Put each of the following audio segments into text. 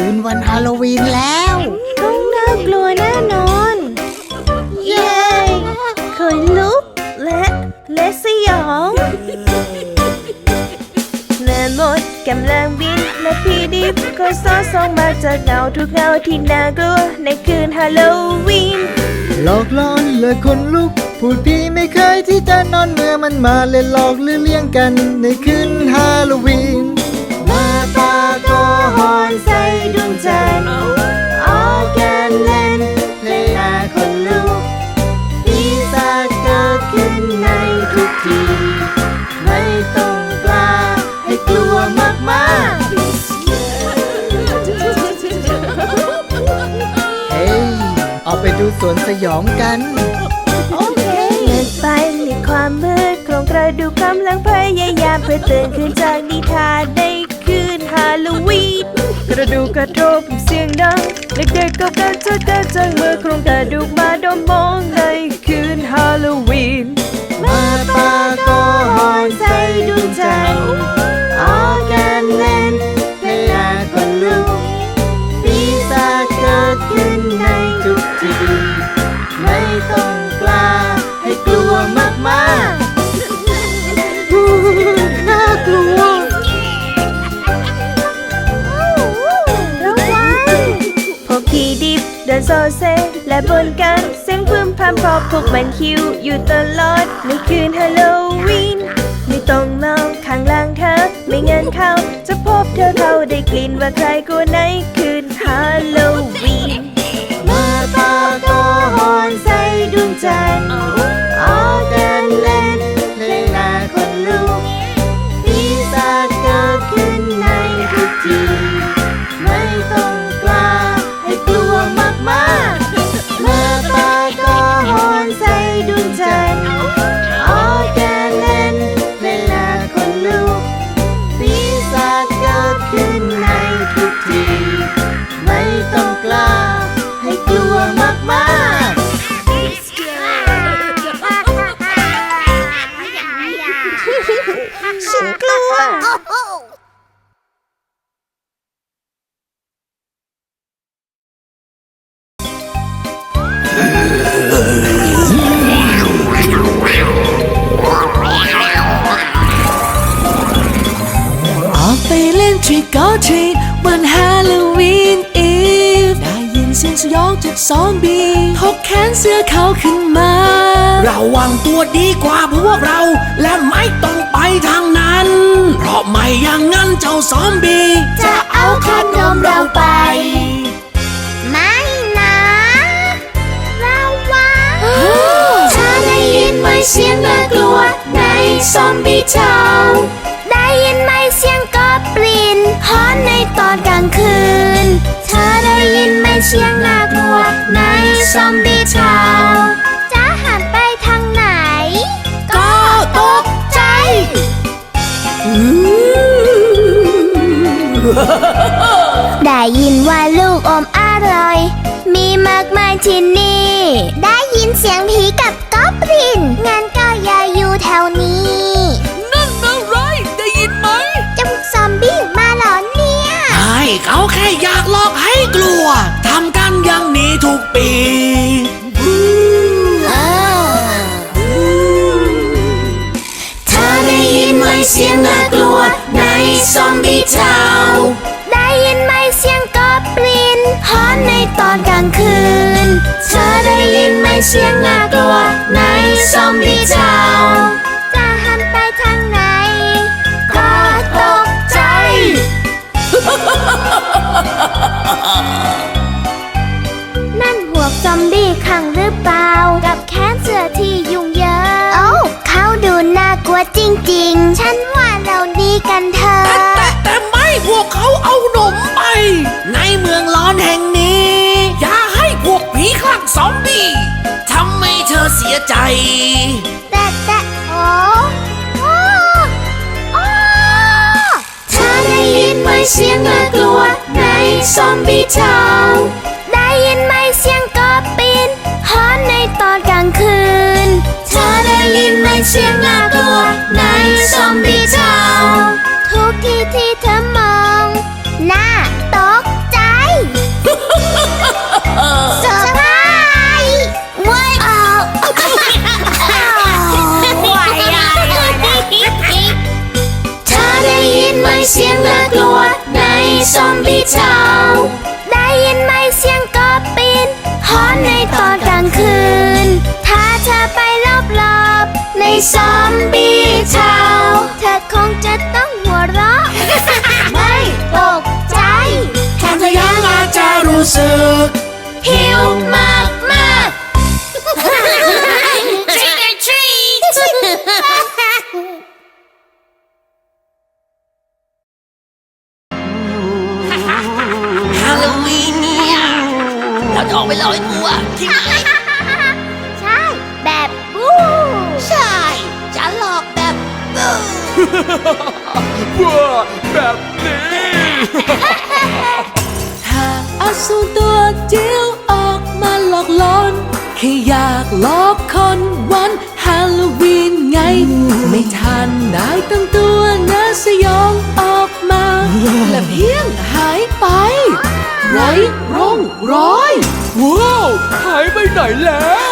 คืนวันฮาโลวีนแล้ว ต้องน่ากลัวแน่นอน เย้ขนลุกและและสยองแม่มดกำลังบินและพี่ดิบก็ซ้อนส่องมาจากเงาทุกเงาที่น่ากลัวในคืนฮาโลวีนหลอกล่อนและคนลุกพูดพี่ไม่เคยที่จะนอนเมื่อมันมาเล่นหลอกหรือเลี้ยงกันในคืนฮาโลวีนมา ก็หอนใส่ดวงจันทร์ออกกันเล่นเพลงหน้าคนลุกปีศาจเกิดขึ้นในทุกทีไม่ต้องกล้าให้กลัวมากมากๆเฮ้ยออกไปดูสวนสยองกันโอเคเดินไปในความมืดโครงกระดูกกำลังพยายามเพื่อตื่นขึ้นจากนิทานใน ระดูกกระทบเสียงดัง เด็กๆก็กันจะกระจังเมื่อโครงกระดูกมาดมมองในคืนฮาโล บนกันเสียงพึมพำเพราะพวกมันคิวอยู่ตลอดในคืนฮาโลวีนไม่ต้องมองข้างล่างเธอไม่งั้นเขาจะพบเธอเขาได้กลิ่นว่าใครกลัวในคืนฮาโล วดีกว่าพวกเราและไม่ต้องไปทางนั้น เพราะไม่อย่างนั้นเจ้าซอมบี้จะเอาขนมเราไป ไม่นะระวังเธอได้ยินไหมเสียงน่ากลัวในซอมบี้เช้าได้ยินไหมเสียงกอบลินฮอนในตอนกลางคืนเธอได้ยินไหมเสียงน่ากลัวในซอมบี้เช้า ได้ยินว่าลูกอมอร่อย มีมากมายที่นี่ ได้ยินเสียงผีกับก๊อบลิน งั้นก็อย่าอยู่แถวนี้ นั่นอะไรได้ยินไหมจมูกซอมบี้มาเหรอเนี่ยใช่เขาแค่อยากหลอกให้กลัว ทำกันอย่างนี้ทุกปีเธอได้ยินไหมเสียงน่าก ลัวในซอมบี้เช้าได้ยินไหมเสียงกอบลินฮอนในตอนกลางคืน เธอได้ยินไหมเสียงน่ากลัวในซอมบี้เช้า แต่แต่โอ้โอ้โอ้เธอได้ยินไหมเสียงน่ากลัวในซอมบี้เช้าได้ยินไหมเสียงกอปินฮอนในตอนกลางคืนเธอได้ยินไหมเสียงน่ากลัวในซอมบี้เช้าทุกที่ที่ เช้าได้ยินไหมเสียงกอบปีนฮอนในตอนกลางคืน ถ้าเธอไปรอบๆในซอมบี้เช้าเธอคงจะต้องหัวเราะ ไม่ตกใจแค่เธอยังอาจจะรู้สึกหิวมากมากทรีท ถ้าอสูรตัวจิ๋วออกมาหลอกหลอนแค่อยากหลอกคนวันฮาโลวีนไง ไม่ทันได้ตั้งตัวนะสยองออกมาและเพียงหายไปไรร่องรอย ว้าว หายไปไหนแล้ว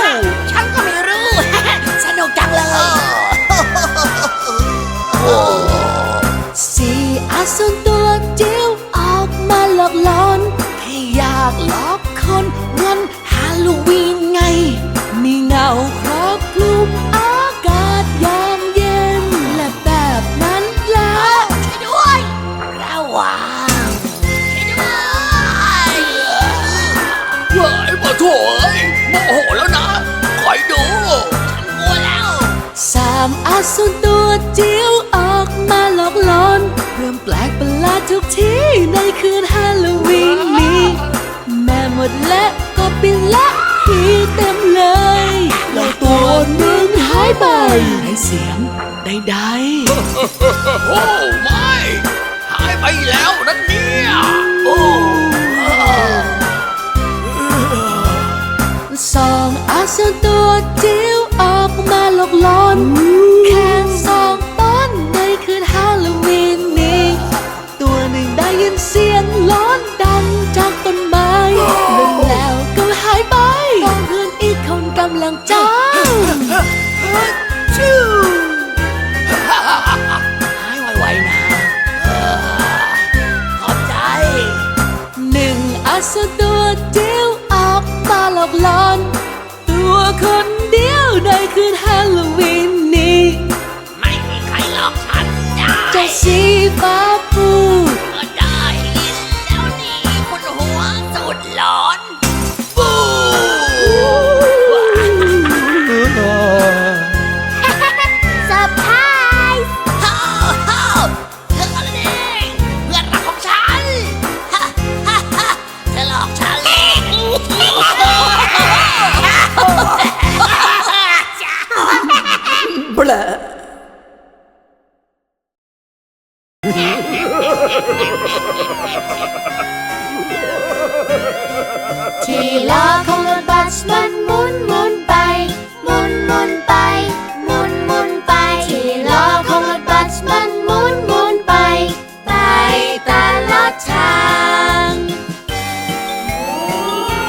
ามอาสูรตัวจิ๋วออกมาหลอกหลอน เริ่มแปลกประหลาดทุกที่ในคืนฮาโลวีนนี้แม่หมดและก็ปินและผีเต็มเลยแล้วตัวหนึ่งหายไปในเสียงใดๆโอ้ไม่หายไปแล้วนั่นเนี่ยโอ้สองอาเซียนตัวจิ๋วออกมาห ลอกหลอนแค่สองตอนในคืนฮาโลวีนนี้ ตัวหนึ่งได้ยินเสียงร้อนดังจากต้นไม้แล้วก็หายไปตอนเพื่อนอีกคนกำลังจ้องชิวหายไวๆนะเออขอบใจ หนึ่งอาเซียนตัวจิ๋วออกมาหลอกหลอน ตัวคนเดียวใน คืนฮาโลวีนนี้ ไม่มีใครหลอกฉันได้เจ้าสีฟ้าปู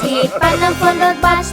Під паном фондобаш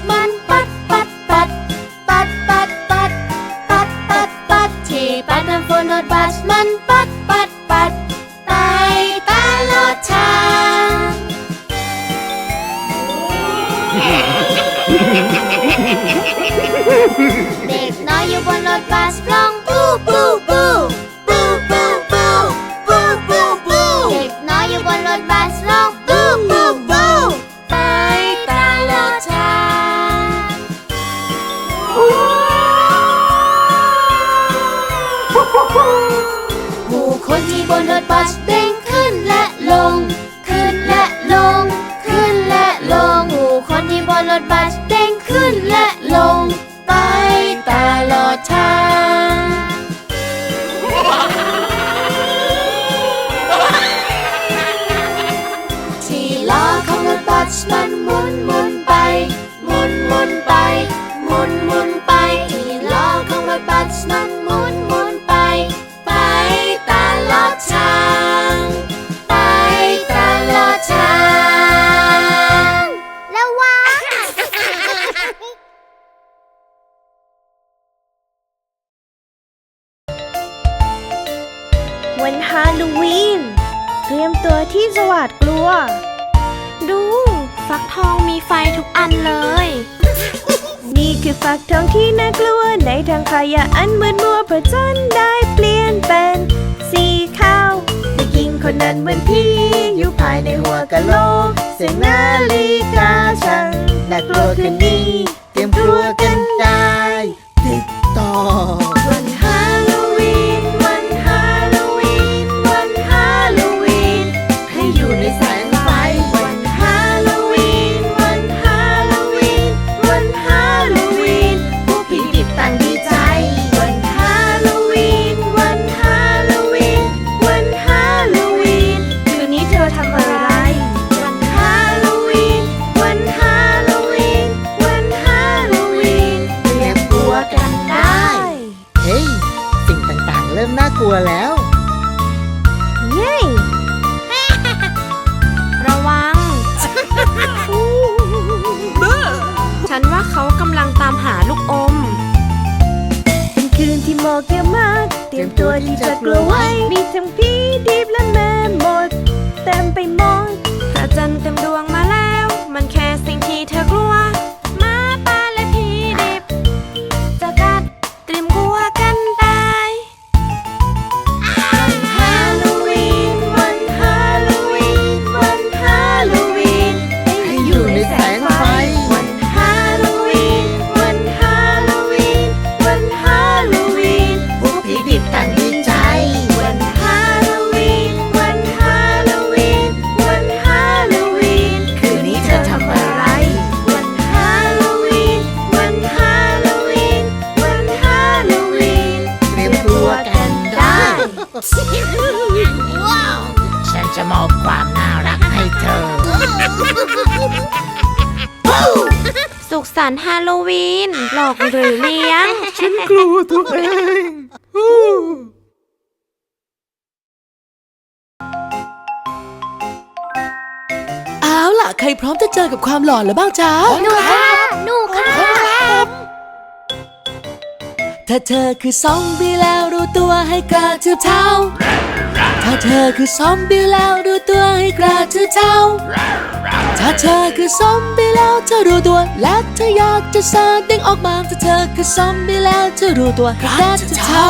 กันเลย นี่คือฝักทองที่น่ากลัวในทางขยะอันมืดมัวพระจนได้เปลี่ยนเป็นสีขาวเด็กหญิงคนนั้นเหมือนพี่อยู่ภายในหัวกะโหลกเสียงนาฬิกาช่างน่ากลัวคืนนี้ เตรียมกลัวกันได้ ติดต่อ จะมอบความน่ารักให้เธอ สุขสันต์ฮาโลวีน หลอกหรือเลี้ยงกลัวตัวเองเอาล่ะ ใครพร้อมจะเจอกับความหลอนแล้วบ้างจ๊ะ หนูค่ะหนูค่ะถ้าเธอคือซอมบี้แล้วรู้ตัวให้กระทืบเท้า ถ้าเธอคือซอมบี้แล้วรู้ตัวให้กระทืบเท้าถ้าเธอคือซอมบี้แล้วเธอรู้ตัวและเธออยากจะแสดงออกมาถ้าเธอคือซอมบี้แล้วเธอรู้ตัวกระทืบเท้า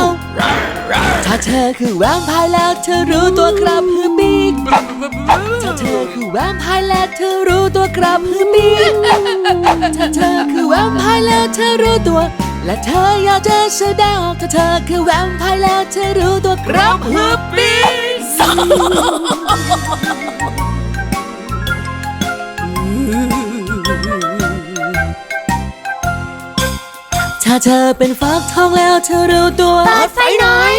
ถ้าเธอคือแวมไพร์แล้วเธอรู้ตัวกระพือปีกถ้าเธอคือแวมไพร์แล้วเธอรู้ตัวกระพือปีกถ้าเธอคือแวมไพร์แล้วเธอรู้ตัว และเธออยากจะแสดงออกถ้าเธอคือแวมไพร์แล้วเธอรู้ตัวกระพือปีกถ้าเธอเป็นฟักทองแล้วเธอรู้ตัวเปิดไฟหน่อย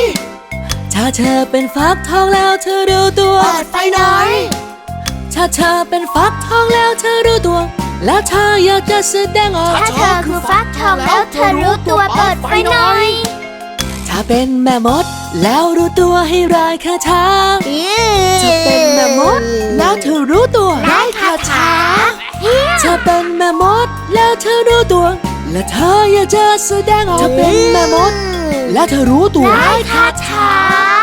ถ้าเธอเป็นฟักทองแล้วเธอรู้ตัวเปิดไฟหน่อย ถ้าเธอเป็นฟักทองแล้วเธอรู้ตัว แล้วเธออยากจะแสดงออกถ้าเธอคือฟักทองแล้วเธอรู้ตัวเปิดไฟหน่อย ถ้าเป็นแม่มด แล้วรู้ตัวให้รายคาถาถ้าเป็นแม่มด แล้วเธอรู้ตัวได้คาถาถ้าเป็นแม่มด แล้วเธอรู้ตัว และเธออยากจะแสดงออกถ้าเป็นแม่มด แล้วเธอรู้ตัวได้คาถา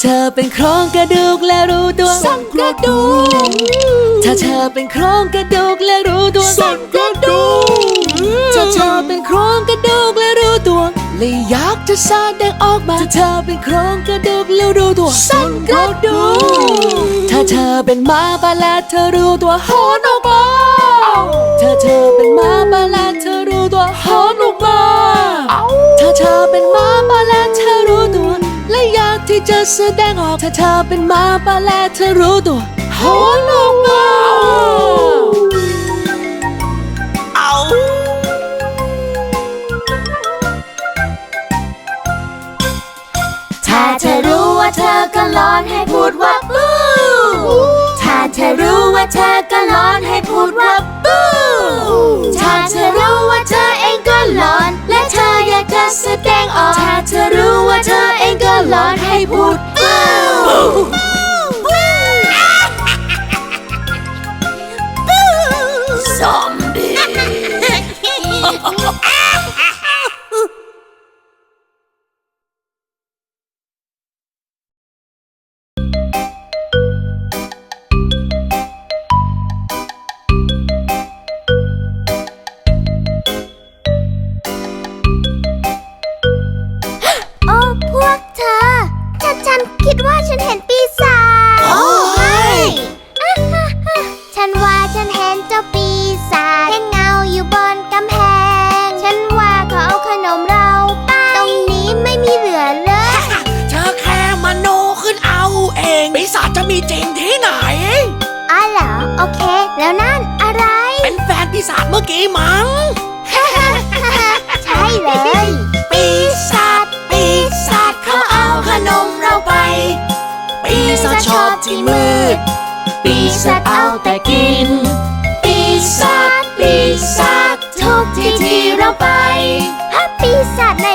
เธอเป็นโครงกระดูกและรู้ตัว สั่นกระดูก ถ้าเธอเป็นโครงกระดูกและรู้ตัว สั่นกระดูก ถ้าเธอเป็นโครงกระดูกและรู้ตัวและอยากจะแสดงออกมา ถ้าเธอเป็นโครงกระดูกแล้วรู้ตัว สั่นกระดูก ถ้าเธอเป็นหมาป่าและเธอรู้ตัวหอนออกมาถ้าเธอเป็นหมาป่าและเธอรู้ตัวหอนออกมาถ้าเธอเป็นหมาป่าและเธอรู้ตัวและอยาก ที่จะแสดงออกถ้าเธอเป็นหมาป่าและเธอรู้ตัวหอนออกมาถ้าเธอรู้ว่าเธอก็ร้อนให้พูดว่าบูถ้าเธอรู้ว่าเธอก็ร้อนให้พูดว่าบู ถ้าเธอรู้ว่าเธอเองก็หลอน และเธออยากจะแสดงออก ถ้าเธอรู้ว่าเธอเองก็หลอนให้พูดบู จริงที่ไหน อ๋อเหรอ โอเค แล้วนั่นอะไร เป็นแฟนปีศาจเมื่อกี้มั้ง ใช่เลย ปีศาจ ปีศาจเขาเอาขนมเราไป ปีศาจชอบที่มืด ปีศาจเอาแต่กิน ปีศาจ ปีศาจทุกที่ที่เราไป ฮัปปีศาจไหน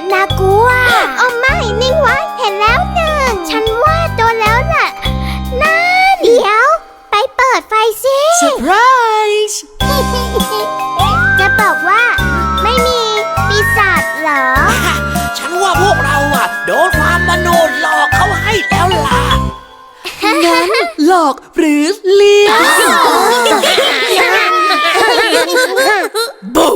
คนเยอะน่ากลัวโอ้ไม่นิ่งไว้ เห็นแล้วหนึ่ง ฉันว่าโดนแล้วน่ะ นั่น เดี๋ยว ไปเปิดไฟสิเซอร์ไพรส์จะบอกว่า ไม่มีปีศาจเหรอ ฉันว่าพวกเราอะโดนความมโนหลอกเขาให้แล้วล่ะงั้นหลอกหรือเลี้ยงบู